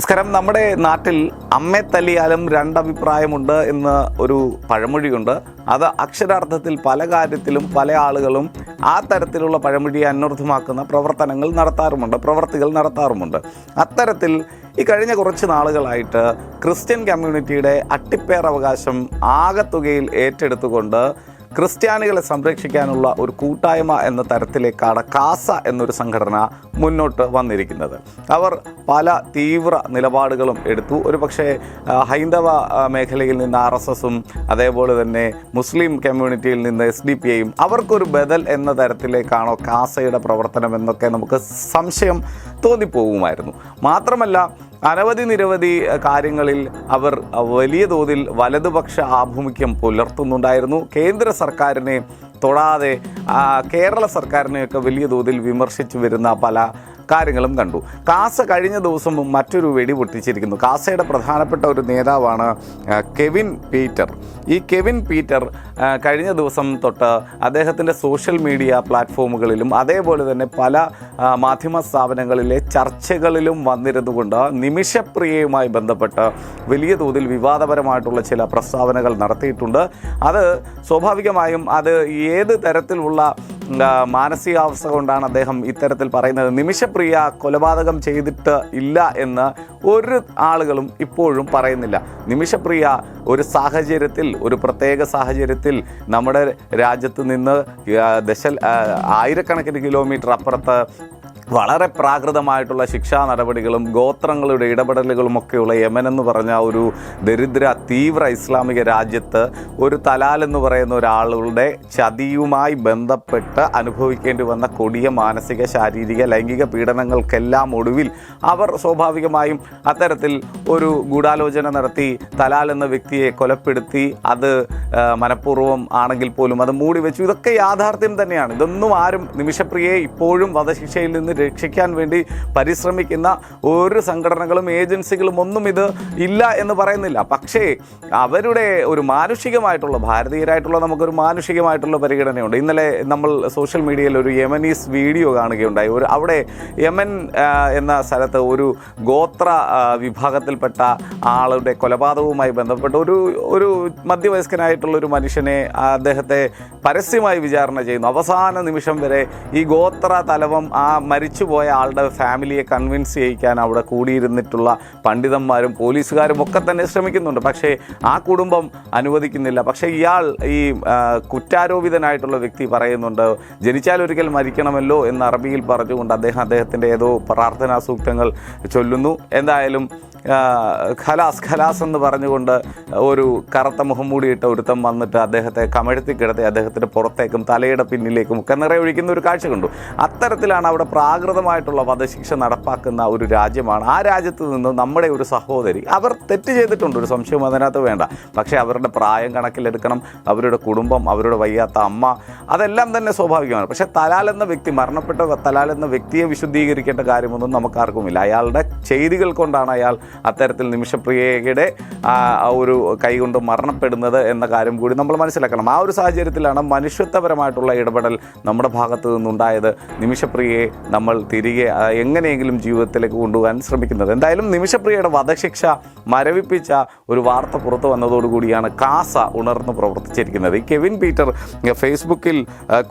നമസ്കാരം. നമ്മുടെ നാട്ടിൽ അമ്മെ തല്ലിയാലും രണ്ടഭിപ്രായമുണ്ട് എന്ന് ഒരു പഴമൊഴിയുണ്ട്. അത് അക്ഷരാർത്ഥത്തിൽ പല കാര്യത്തിലും പല ആളുകളും ആ തരത്തിലുള്ള പഴമൊഴിയെ അന്വർത്ഥമാക്കുന്ന പ്രവർത്തനങ്ങൾ നടത്താറുമുണ്ട് പ്രവർത്തികൾ നടത്താറുമുണ്ട്. അത്തരത്തിൽ ഈ കഴിഞ്ഞ കുറച്ച് നാളുകളായിട്ട് ക്രിസ്ത്യൻ കമ്മ്യൂണിറ്റിയുടെ അട്ടിപ്പേർ അവകാശം ആകത്തുകയിൽ ഏറ്റെടുത്തുകൊണ്ട് ക്രിസ്ത്യാനികളെ സംരക്ഷിക്കാനുള്ള ഒരു കൂട്ടായ്മ എന്ന തരത്തിലേക്കാണ് കാസ എന്നൊരു സംഘടന മുന്നോട്ട് വന്നിരിക്കുന്നത്. അവർ പല തീവ്ര നിലപാടുകളും എടുത്തു. ഒരു പക്ഷേ ഹൈന്ദവ മേഖലയിൽ നിന്ന് ആർ എസ് എസും അതേപോലെ തന്നെ മുസ്ലിം കമ്മ്യൂണിറ്റിയിൽ നിന്ന് എസ് ഡി പി ഐയും അവർക്കൊരു ബദൽ എന്ന തരത്തിലേക്കാണോ കാസയുടെ പ്രവർത്തനം എന്നൊക്കെ നമുക്ക് സംശയം തോന്നിപ്പോകുമായിരുന്നു. മാത്രമല്ല അനവധി നിരവധി കാര്യങ്ങളിൽ അവർ വലിയ തോതിൽ വലതുപക്ഷ ആഭിമുഖ്യം പുലർത്തുന്നുണ്ടായിരുന്നു. കേന്ദ്ര സർക്കാരിനെ തൊടാതെ കേരള സർക്കാരിനെയൊക്കെ വലിയ തോതിൽ വിമർശിച്ചു വരുന്ന പല കാര്യങ്ങളും കണ്ടു. കാസ കഴിഞ്ഞ ദിവസം മറ്റൊരു വെടി പൊട്ടിച്ചിരിക്കുന്നു. കാസയുടെ പ്രധാനപ്പെട്ട ഒരു നേതാവാണ് കെവിൻ പീറ്റർ. ഈ കെവിൻ പീറ്റർ കഴിഞ്ഞ ദിവസം തൊട്ട് അദ്ദേഹത്തിന്റെ സോഷ്യൽ മീഡിയ പ്ലാറ്റ്ഫോമുകളിലും അതേപോലെ തന്നെ പല മാധ്യമ സ്ഥാപനങ്ങളിലെ ചർച്ചകളിലും വന്നിരുന്നുകൊണ്ട് നിമിഷപ്രിയയുമായി ബന്ധപ്പെട്ട് വലിയ തോതിൽ വിവാദപരമായിട്ടുള്ള ചില പ്രസ്താവനകൾ നടത്തിയിട്ടുണ്ട്. അത് സ്വാഭാവികമായും അത് ഏത് തരത്തിലുള്ള മാനസികാവസ്ഥ കൊണ്ടാണ് അദ്ദേഹം ഇത്തരത്തിൽ പറയുന്നത്? നിമിഷപ്രിയ കൊലപാതകം ചെയ്തിട്ട് ഇല്ല എന്ന് ഒരു ആളുകളും ഇപ്പോഴും പറയുന്നില്ല. നിമിഷപ്രിയ ഒരു സാഹചര്യത്തിൽ ഒരു പ്രത്യേക സാഹചര്യത്തിൽ നമ്മുടെ രാജ്യത്ത് നിന്ന് ദശ ആയിരക്കണക്കിന് കിലോമീറ്റർ അപ്പുറത്ത് വളരെ പ്രാകൃതമായിട്ടുള്ള ശിക്ഷാ നടപടികളും ഗോത്രങ്ങളുടെ ഇടപെടലുകളും ഒക്കെയുള്ള യമൻ എന്ന് പറഞ്ഞ ഒരു ദരിദ്ര തീവ്ര ഇസ്ലാമിക രാജ്യത്ത് ഒരു തലാൽ എന്ന് പറയുന്ന ഒരാളുടെ ചതിയുമായി ബന്ധപ്പെട്ട് അനുഭവിക്കേണ്ടി വന്ന കൊടിയ മാനസിക ശാരീരിക ലൈംഗിക പീഡനങ്ങൾക്കെല്ലാം ഒടുവിൽ അവർ സ്വാഭാവികമായും അത്തരത്തിൽ ഒരു ഗൂഢാലോചന നടത്തി തലാൽ എന്ന വ്യക്തിയെ കൊലപ്പെടുത്തി അത് മനഃപൂർവം ആണെങ്കിൽ പോലും അത് മൂടി വെച്ചു ഇതൊക്കെ യാഥാർത്ഥ്യം തന്നെയാണ്. ഇതൊന്നും ആരും നിമിഷപ്രിയെ ഇപ്പോഴും വധശിക്ഷയിൽ നിന്ന് രക്ഷിക്കാൻ വേണ്ടി പരിശ്രമിക്കുന്ന ഒരു സംഘടനകളും ഏജൻസികളും ഒന്നും ഇത് ഇല്ല എന്ന് പറയുന്നില്ല. പക്ഷേ അവരുടെ ഒരു മാനുഷികമായിട്ടുള്ള ഭാരതീയരായിട്ടുള്ള നമുക്കൊരു മാനുഷികമായിട്ടുള്ള പരിഗണനയുണ്ട്. ഇന്നലെ നമ്മൾ സോഷ്യൽ മീഡിയയിൽ ഒരു യമനീസ് വീഡിയോ കാണുകയുണ്ടായി. ഒരു അവിടെ യമൻ എന്ന സ്ഥലത്ത് ഒരു ഗോത്ര വിഭാഗത്തിൽപ്പെട്ട ആളുടെ കൊലപാതകവുമായി ബന്ധപ്പെട്ട് ഒരു ഒരു മധ്യവയസ്കനായിട്ടുള്ള ഒരു മനുഷ്യനെ അദ്ദേഹത്തെ പരസ്യമായി വിചാരണ ചെയ്യുന്നു. അവസാന നിമിഷം വരെ ഈ ഗോത്ര തലവം ആ മരിച്ചുപോയ ആളുടെ ഫാമിലിയെ കൺവിൻസ് ചെയ്യിക്കാൻ അവിടെ കൂടിയിരുന്നിട്ടുള്ള പണ്ഡിതന്മാരും പോലീസുകാരും ഒക്കെ തന്നെ ശ്രമിക്കുന്നുണ്ട്. പക്ഷേ ആ കുടുംബം അനുവദിക്കുന്നില്ല. പക്ഷേ ഇയാൾ ഈ കുറ്റാരോപിതനായിട്ടുള്ള വ്യക്തി പറയുന്നുണ്ട് ജനിച്ചാൽ ഒരിക്കൽ മരിക്കണമല്ലോ എന്ന് അറബിയിൽ പറഞ്ഞുകൊണ്ട് അദ്ദേഹം അദ്ദേഹത്തിന്റെ ഏതോ പ്രാർത്ഥനാ സൂക്തങ്ങൾ ചൊല്ലുന്നു. എന്തായാലും ഖലാസ് ഖലാസ് എന്ന് പറഞ്ഞുകൊണ്ട് ഒരു കറുത്ത മുഖം മൂടിയിട്ട ഒരുത്തം വന്നിട്ട് അദ്ദേഹത്തെ കമഴ്ത്തി കിടത്തി അദ്ദേഹത്തിന്റെ പുറത്തേക്കും തലയുടെ പിന്നിലേക്കും ഒക്കെ നിറയൊഴിക്കുന്ന ഒരു കാഴ്ച കണ്ടു. അത്തരത്തിലാണ് അവിടെ പ്രാകൃതമായിട്ടുള്ള വധശിക്ഷ നടപ്പാക്കുന്ന ഒരു രാജ്യമാണ്. ആ രാജ്യത്ത് നിന്ന് നമ്മുടെ ഒരു സഹോദരി അവർ തെറ്റ് ചെയ്തിട്ടുണ്ട് ഒരു സംശയം അതിനകത്ത് വേണ്ട. പക്ഷേ അവരുടെ പ്രായം കണക്കിലെടുക്കണം അവരുടെ കുടുംബം അവരുടെ വയ്യാത്ത അമ്മ അതെല്ലാം തന്നെ സ്വാഭാവികമാണ്. പക്ഷേ തലാൽ എന്ന വ്യക്തി മരണപ്പെട്ട തലാൽ എന്ന വ്യക്തിയെ വിശുദ്ധീകരിക്കേണ്ട കാര്യമൊന്നും നമുക്കാർക്കുമില്ല. അയാളുടെ ചെയ്തികൾ കൊണ്ടാണ് അയാൾ അത്തരത്തിൽ നിമിഷപ്രിയയുടെ ഒരു കൈകൊണ്ട് മരണപ്പെടുന്നത് എന്ന കാര്യം കൂടി നമ്മൾ മനസ്സിലാക്കണം. ആ ഒരു സാഹചര്യത്തിലാണ് മനുഷ്യത്വപരമായിട്ടുള്ള ഇടപെടൽ നമ്മുടെ ഭാഗത്തു നിന്നുണ്ടായത്. നിമിഷപ്രിയയെ നമ്മൾ തിരികെ എങ്ങനെയെങ്കിലും ജീവിതത്തിലേക്ക് കൊണ്ടുപോകാൻ ശ്രമിക്കുന്നത്. എന്തായാലും നിമിഷപ്രിയയുടെ വധശിക്ഷ മരവിപ്പിച്ച ഒരു വാർത്ത പുറത്തു വന്നതോടുകൂടിയാണ് കാസ ഉണർന്ന് പ്രവർത്തിച്ചിരിക്കുന്നത്. ഈ കെവിൻ പീറ്റർ ഫേസ്ബുക്കിൽ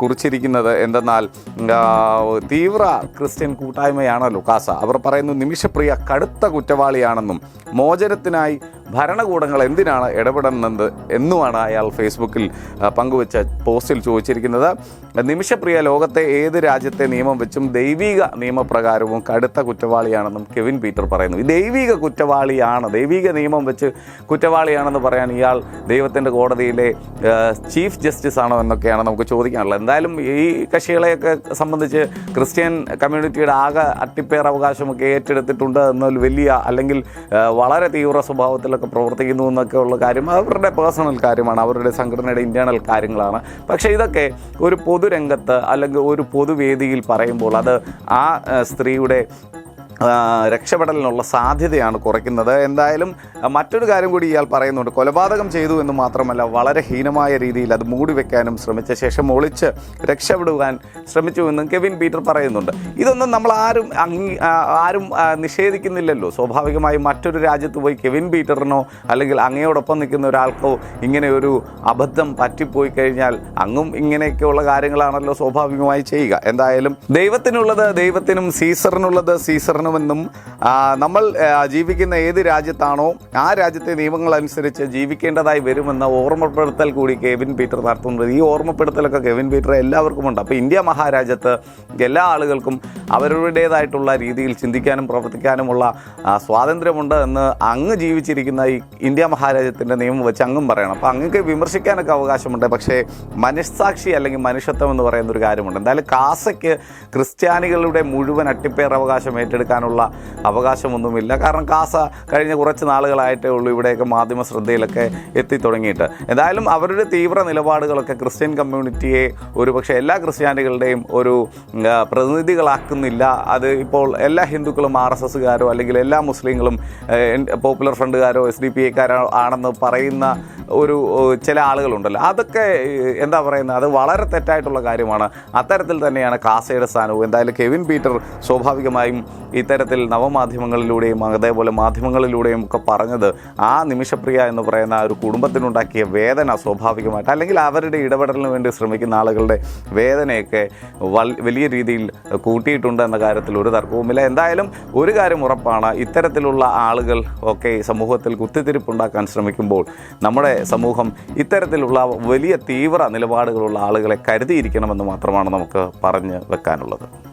കുറിച്ചിരിക്കുന്നത് എന്തെന്നാൽ തീവ്ര ക്രിസ്ത്യൻ കൂട്ടായ്മയാണല്ലോ കാസ. അവർ പറയുന്നു നിമിഷപ്രിയ കടുത്ത കുറ്റവാളിയാണെന്നും മോചനത്തിനായി ഭരണകൂടങ്ങൾ എന്തിനാണ് ഇടപെടുന്നത് എന്നുമാണ് അയാൾ ഫേസ്ബുക്കിൽ പങ്കുവച്ച പോസ്റ്റിൽ ചോദിച്ചിരിക്കുന്നത്. നിമിഷപ്രിയ ലോകത്തെ ഏത് രാജ്യത്തെ നിയമം വെച്ചും ദൈവിക നിയമപ്രകാരവും കടുത്ത കുറ്റവാളിയാണെന്നും കെവിൻ പീറ്റർ പറയുന്നു. ഈ ദൈവിക കുറ്റവാളിയാണ് ദൈവിക നിയമം വെച്ച് കുറ്റവാളിയാണെന്ന് പറയാൻ ഇയാൾ ദൈവത്തിന്റെ കോടതിയിലെ ചീഫ് ജസ്റ്റിസ് ആണോ എന്നൊക്കെയാണ് നമുക്ക് ചോദിക്കാനുള്ളത്. എന്തായാലും ഈ കക്ഷികളെയൊക്കെ സംബന്ധിച്ച് ക്രിസ്ത്യൻ കമ്മ്യൂണിറ്റിയുടെ ആകെ അട്ടിപ്പേർ അവകാശമൊക്കെ ഏറ്റെടുത്തിട്ടുണ്ട് എന്നൊരു വലിയ അല്ലെങ്കിൽ വളരെ തീവ്ര സ്വഭാവത്തിലൊക്കെ പ്രവർത്തിക്കുന്നു എന്നൊക്കെ ഉള്ള കാര്യം അവരുടെ പേഴ്സണൽ കാര്യമാണ് അവരുടെ സംഘടനയുടെ ഇന്റേണൽ കാര്യങ്ങളാണ്. പക്ഷേ ഇതൊക്കെ ഒരു പൊതുരംഗത്ത് അല്ലെങ്കിൽ ഒരു പൊതുവേദിയിൽ പറയുമ്പോൾ അത് ആ സ്ത്രീയുടെ രക്ഷപ്പെടലിനുള്ള സാധ്യതയാണ് കുറയ്ക്കുന്നത്. എന്തായാലും മറ്റൊരു കാര്യം കൂടി ഇയാൾ പറയുന്നുണ്ട്. കൊലപാതകം ചെയ്തു എന്ന് മാത്രമല്ല വളരെ ഹീനമായ രീതിയിൽ അത് മൂടി വെക്കാനും ശ്രമിച്ച ശേഷം ഒളിച്ച് രക്ഷപ്പെടുവാൻ ശ്രമിച്ചു എന്നും കെവിൻ പീറ്റർ പറയുന്നുണ്ട്. ഇതൊന്നും നമ്മൾ ആരും ആരും നിഷേധിക്കുന്നില്ലല്ലോ. സ്വാഭാവികമായും മറ്റൊരു രാജ്യത്ത് പോയി കെവിൻ പീറ്ററിനോ അല്ലെങ്കിൽ അങ്ങയോടൊപ്പം നിൽക്കുന്ന ഒരാൾക്കോ ഇങ്ങനെ ഒരു അബദ്ധം പറ്റിപ്പോയി കഴിഞ്ഞാൽ അങ്ങും ഇങ്ങനെയൊക്കെയുള്ള കാര്യങ്ങളാണല്ലോ സ്വാഭാവികമായി ചെയ്യുക. എന്തായാലും ദൈവത്തിനുള്ളത് ദൈവത്തിനും സീസറിനുള്ളത് സീസറിനുമെന്നും ആ, നമ്മൾ ജീവിക്കുന്ന ഏത് രാജ്യത്താണോ ആ രാജ്യത്തെ നിയമങ്ങൾ അനുസരിച്ച് ജീവിക്കേണ്ടതായി വരുമെന്ന ഓർമ്മപ്പെടുത്തൽ കൂടി കെവിൻ പീറ്റർ നടത്തുന്നത് ഈ ഓർമ്മപ്പെടുത്തലൊക്കെ കെവിൻ പീറ്റർ എല്ലാവർക്കും ഉണ്ട്. അപ്പോൾ ഇന്ത്യ മഹാരാജ്യത്ത് എല്ലാ ആളുകൾക്കും അവരുടേതായിട്ടുള്ള രീതിയിൽ ചിന്തിക്കാനും പ്രവർത്തിക്കാനുമുള്ള സ്വാതന്ത്ര്യമുണ്ട് എന്ന് അങ്ങ് ജീവിച്ചിരിക്കുന്ന ഈ ഇന്ത്യ മഹാരാജ്യത്തിന്റെ നിയമം വെച്ച് അങ്ങും പറയണം. അപ്പോൾ അങ്ങക്ക് വിമർശിക്കാനൊക്കെ അവകാശമുണ്ട്. പക്ഷേ മനസ്സാക്ഷി അല്ലെങ്കിൽ മനുഷ്യത്വം എന്ന് പറയുന്ന ഒരു കാര്യമുണ്ട്. എന്തായാലും കാസയ്ക്ക് ക്രിസ്ത്യാനികളുടെ മുഴുവൻ അട്ടിപ്പേർ അവകാശം ഏറ്റെടുക്കാനുള്ള അവകാശമൊന്നുമില്ല. കാരണം കാസ കഴിഞ്ഞ കുറച്ച് നാളുകളായിട്ടേ ഉള്ളൂ ഇവിടെയൊക്കെ മാധ്യമ ശ്രദ്ധയിലൊക്കെ എത്തി തുടങ്ങിയിട്ട്. എന്തായാലും അവരുടെ തീവ്ര നിലപാടുകളൊക്കെ ക്രിസ്ത്യൻ കമ്മ്യൂണിറ്റിയെ ഒരുപക്ഷെ എല്ലാ ക്രിസ്ത്യാനികളുടെയും ഒരു പ്രതിനിധികളാക്കുന്നില്ല. അത് ഇപ്പോൾ എല്ലാ ഹിന്ദുക്കളും ആർ എസ് എസ്സുകാരോ അല്ലെങ്കിൽ എല്ലാ മുസ്ലിങ്ങളും പോപ്പുലർ ഫ്രണ്ടുകാരോ എസ് ഡി പി എക്കാരോ ആണെന്ന് പറയുന്ന ഒരു ചില ആളുകളുണ്ടല്ലോ. അതൊക്കെ എന്താ പറയുന്നത്? അത് വളരെ തെറ്റായിട്ടുള്ള കാര്യമാണ്. അത്തരത്തിൽ തന്നെയാണ് കാസയുടെ സ്ഥാനവും. എന്തായാലും കെവിൻ പീറ്റർ സ്വാഭാവികമായും ഇത്തരത്തിൽ നവമാധ്യമങ്ങളിലൂടെയും അതേപോലെ മാധ്യമങ്ങളിലൂടെയും ഒക്കെ പറഞ്ഞത് ആ നിമിഷപ്രിയ എന്ന് പറയുന്ന ആ ഒരു കുടുംബത്തിനുണ്ടാക്കിയ വേദന സ്വാഭാവികമായിട്ട് അല്ലെങ്കിൽ അവരുടെ ഇടപെടലിന് വേണ്ടി ശ്രമിക്കുന്ന ആളുകളുടെ വേദനയൊക്കെ വലിയ രീതിയിൽ കൂട്ടിയിട്ടുണ്ട് എന്ന കാര്യത്തിൽ ഒരു തർക്കവുമില്ല. എന്തായാലും ഒരു കാര്യം ഉറപ്പാണ് ഇത്തരത്തിലുള്ള ആളുകൾ ഒക്കെ സമൂഹത്തിൽ കുത്തിത്തിരിപ്പുണ്ടാക്കാൻ ശ്രമിക്കുമ്പോൾ നമ്മുടെ സമൂഹം ഇത്തരത്തിലുള്ള വലിയ തീവ്ര നിലപാടുകളുള്ള ആളുകളെ കരുതിയിരിക്കണമെന്ന് മാത്രമാണ് നമുക്ക് പറഞ്ഞ് വെക്കാനുള്ളത്.